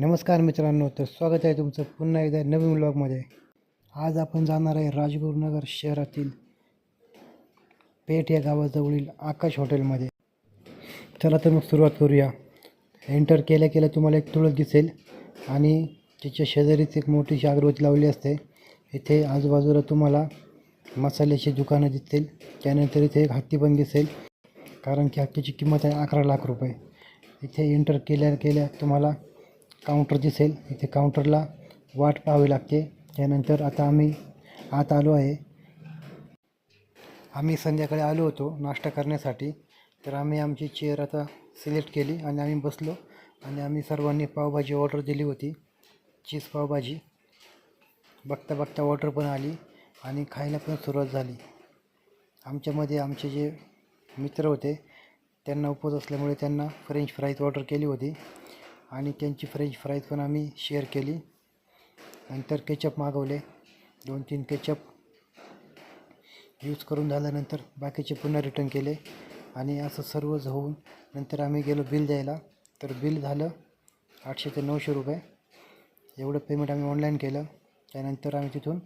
नमस्कार मित्रांनो तर स्वागत आहे तुमचं पुन्हा एकदा नवीन ब्लॉगमध्ये आज आपण जाणार आहे राजगुरुनगर शहरातील पेठ या गावाजवळील आकाश हॉटेलमध्ये. चला तर मग सुरुवात करूया. एंटर केल्या केल्या तुम्हाला एक तुळस दिसेल आणि तिच्या शेजारीच एक मोठीशी अगरबत्ती लावली असते. इथे आजूबाजूला तुम्हाला मसाल्याची दुकानं दिसतील. त्यानंतर इथे एक हत्ती पण दिसेल कारण की हत्तीची किंमत आहे अकरा लाख रुपये. इथे एंटर केल्या केल्या तुम्हाला काउंटर दिसेल. इथे काउंटरला वाट पाहावी लागते. त्यानंतर आता आम्ही आत आलो आहे. आम्ही संध्याकाळी आलो होतो नाश्ता करण्यासाठी. तर आम्ही आमची चेअर आता सिलेक्ट केली आणि आम्ही बसलो. आणि आम्ही सर्वांनी पावभाजी ऑर्डर दिली होती. चीज पावभाजी. बघता बघता ऑर्डर पण आली आणि खायला पण सुरुवात झाली. आमच्यामध्ये आमचे जे मित्र होते त्यांना उपवास असल्यामुळे त्यांना फ्रेंच फ्राईज ऑर्डर केली होती. आणि त्यांची फ्रेंच फ्राईज पण आम्ही शेअर केली. नंतर केचप मागवले. दोन तीन केचप यूज करून झाल्यानंतर बाकीचे पुन्हा रिटर्न केले. आणि असं सर्वच होऊन नंतर आम्ही गेलो बिल द्यायला. तर बिल झालं आठशे ते नऊशे रुपये. एवढं पेमेंट आम्ही ऑनलाईन केलं. त्यानंतर आम्ही तिथून